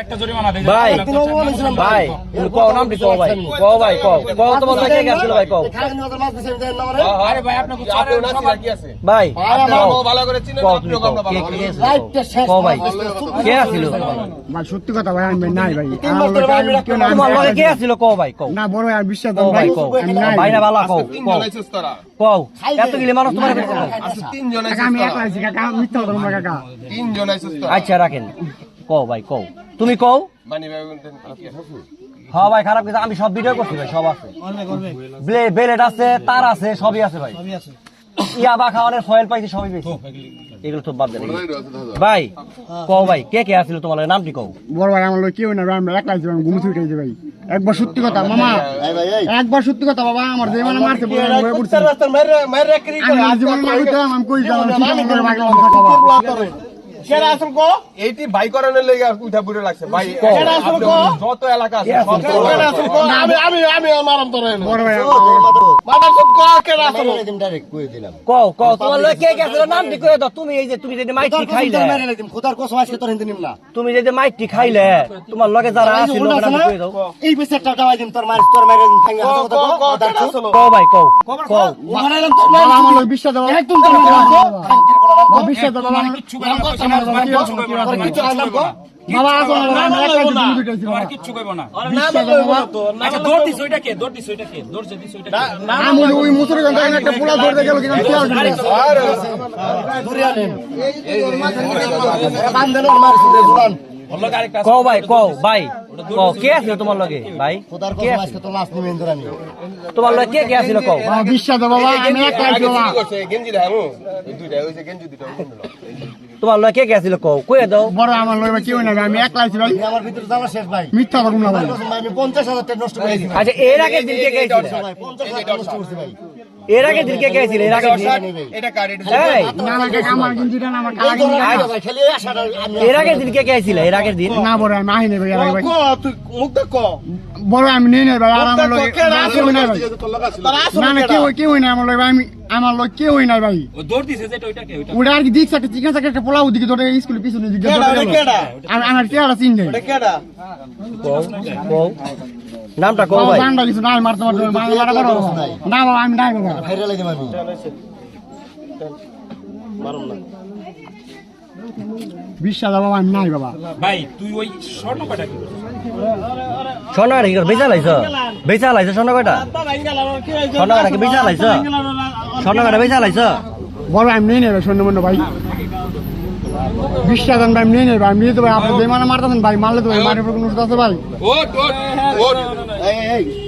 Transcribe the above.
একটা জরিমানা দেই ভাই কোনো অপমান হয়েছিল ভাই কও নাম ভাই? কও ভাই কও। কও তোমার লাগে কে ভাই কও। খাগনি হাজার মাছ দিছেন দেন না আমারে আরে ভাই আপনি চারের সবার ভাই আপনারা কও। ভালো করে চিনেন কও আপনিও তুমি কও, আমরা ভালো করে লাইটটা শেষ কও ভাই। কে আছিল? ভাই সত্যি কথা ভাই আমি নাই ভাই। তোমার লগে কে আছিল? কও ভাই কও। না বড় আর বিশ্বাস ভাই ভাই কও। আমি ভাই না বালা কও তিন কও। এত গিলি মানুষ তোমার তিন জন আমি একলা আছি কাকা মিথ্যা কথা কাকা। তিন জন আইছিস আচ্ছা রাখেন। কও ভাই কও। তুমি কও? ভাই হ্যাঁ ভাই খারাপ কিছু আমি সব ভিডিও করছি ভাই সব আছে। ব্লে- ব্লেড আছে তার আছে সবই আছে ভাই। ইয়াবা খাওয়ানোর ফয়েল পাইছি সবই পেয়েছি এগুলো তো বাদ দেন। ভাই কও ভাই কে কে আসছিল তোমার? নামটি কও? বড় ভাই আমার কেউ না ভাই আমি একলা আছি আমি ঘুমে ছুটে ভাই। একবার সত্যি কথা মামা। এই ভাই এই একবার সত্যি কথা বাবা আমার যে মানে মারছে বলে আমি পড়ছি। ক্রি করে মারুতাম কই যাব আমি ভাই করব কথা কবা। আসল কো? এইটি ভাই করানোর লেগে উঠা বুড়ে লাগছে। ভাই কেডা আসল কো? যত এলাকা আছে কে আসল? বড় কেডা আসল কো? আমি আমি আমি মারাম তোরে মাদার সব কো কেডা আসল ডাইরেক্ট কই দিলাম। কও কও তোমার লগে কে কে আসছিল নামটি কয়ে দাও তুমি এই যে তুমি যে খাইলে। মেরে কসম আজকে তোর হিন্দি নিম না? তুমি যে মাইকটি খাইলে তোমার লগে যারা আসছিল নামটি কয়ে দাও। এই বিচারটা দাওয়াই দিম তোর মার তোর মেরে ভাঙা কথা কো কও ভাই কও কও। মারাইলাম তোর মার আমার বিশ্বাস দাও। একদম তোর মার খাঙ্কির বলা বাবা, বিশ্বাস দাও বাবা, আমার- তোমার কিচ্ছু কইব না কো না। আচ্ছা দৌড় দিছ ওইটা কে দৌড় দিছ ওইটা কে দৌড় যে দিছ ওইটা কে আমি ওই- ওই মুসুরের একটা পোলা ধরতে গেল কিনা খেয়াল করি না। দূরে আনেন বান্ধেন ওর মার সুদে জুবান ওর লগে আরেকটা কও ভাই কও ভাই কও কে আসছিল তোমার লগে ভাই কে কসম আসছিল? আজকে তোর লাশ নিমেন তোর আমি তোমার লগে কে কে আসছিল কও বিশ্বাস বাবা আমি একলা বাবা গেঞ্জি দেখামু এই দুইটা হইছে গেঞ্জি দুইটা তোমার লয় কে কে আসছিল কও? কয়ে দাও। বড় আমার লয় কি না আমি একলা আছি ভাই। আমার ভিতরে জানা শেষ ভাই। মিথ্যা করুন না ভাই আমি পঞ্চাশ হাজার টাকা নষ্ট করে দিয়েছি আচ্ছা এর আগে দিন কে গেছিল? আসছিল ভাই পঞ্চাশ হাজার টাকা নষ্ট করছি ভাই। এর আগে দিন কে কে এর আগে এটা কার্ড না না আমার না কালা এর আগের দিন কে কে এর আগের দিন? না বড় আমি আহিনি ভাই ভাই। ক তুই মুখ দেখ ক। বড় আমি নেই নাই ভাই আর আমার কেডা না না কেউ কেউ নাই আমার আমি আমার লোক কেউ নাই ভাই। ও দৌড় দিছে যেটা ওইটা কে ওইটা? ওটা আর কি দিক একটা চিকেন একটা পোলাও দিকে স্কুলে পিছনে দিকে কেডা গেল। কেডা? আমার চেহারা চিন নেই কেডা? কও। নামটা কও ভাই। জানটা কিছু নাই মারতে মারতে মারা মারা মারা না বাবা আমি নাই বাবা। ভাইরাল লাগে আমি। মারুম না বিশ্বাস বাবা আমি নাই বাবা। ভাই তুই ওই স্বর্ণ কয়টা কি? স্বর্ণ কি করে বেচা লাইছ? বেচা লাইছ স্বর্ণ কাটা স্বর্ণ কাটা কি বেচা লাইছ? স্বর্ণ কাটা বেচা লাইছ? বড় আমি নেই নেবে সৈন্য মন্য ভাই। বিশ্বাস আমি নেই নেবে আমি নিয়ে তো ভাই আপনি বেমানে মারতেছেন ভাই। মারলে তো ভাই মারের উপর কোনো আছে ভাই? ওট ওট ওট এই এই